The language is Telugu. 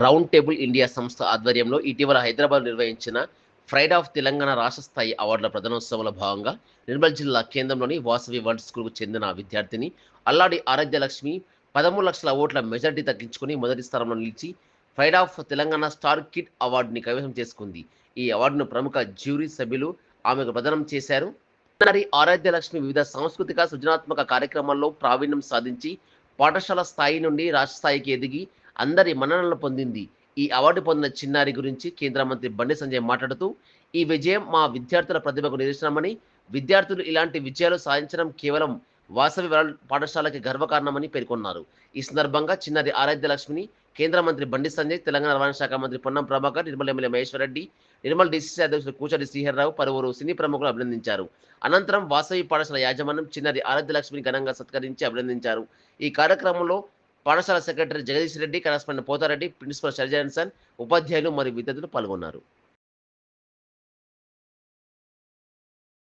రౌండ్ టేబుల్ ఇండియా సంస్థ ఆధ్వర్యంలో ఇటీవల హైదరాబాద్ నిర్వహించిన ఫ్రైడ్ ఆఫ్ తెలంగాణ రాష్ట్ర స్థాయి అవార్డుల ప్రధానోత్సవంలో భాగంగా నిర్మల్ జిల్లా కేంద్రంలోని వాసవి వరల్డ్ స్కూల్కు చెందిన విద్యార్థిని అల్లాడి ఆరాధ్యలక్ష్మి పదమూడు లక్షల ఓట్ల మెజార్టీ తగ్గించుకుని మొదటి స్థానంలో నిలిచి pride of Telangana star kid అవార్డుని కైవసం చేసుకుంది. ఈ అవార్డును ప్రముఖ జ్యూరీ సభ్యులు ఆమెకు ప్రదానం చేశారు. ఆరాధ్యలక్ష్మి వివిధ సాంస్కృతిక సృజనాత్మక కార్యక్రమాల్లో ప్రావీణ్యం సాధించి పాఠశాల స్థాయి నుండి రాష్ట్ర స్థాయికి ఎదిగి అందరి మన్ననలు పొందింది. ఈ అవార్డు పొందిన చిన్నారి గురించి కేంద్ర మంత్రి బండి సంజయ్ మాట్లాడుతూ ఈ విజయం మా విద్యార్థుల ప్రతిభకు నిదర్శనమని విద్యార్థులు ఇలాంటి విజయాలు సాధించడం కేవలం వాసవి పాఠశాలకి గర్వకారణమని పేర్కొన్నారు. ఈ సందర్భంగా చిన్నారి ఆరాధ్య లక్ష్మిని కేంద్ర మంత్రి బండి సంజయ్ తెలంగాణ రవాణా శాఖ మంత్రి పొన్నం ప్రభాకర్ నిర్మల్ ఎమ్మెల్యే మహేశ్వరరెడ్డి నిర్మల్ డిసిసి అధ్యక్షుడు కూచడి శ్రీహర్రావు పలువురు సినీ ప్రముఖులు అభినందించారు. అనంతరం వాసవి పాఠశాల యాజమాన్యం చిన్నారి ఆరాధ్య లక్ష్మిని ఘనంగా సత్కరించి అభినందించారు. ఈ కార్యక్రమంలో పాఠశాల secretary Jagadish Reddy correspondent Pothareddy principal షర్జాన్సన్ ఉపాధ్యాయులు మరియు విద్యార్థులు పాల్గొన్నారు.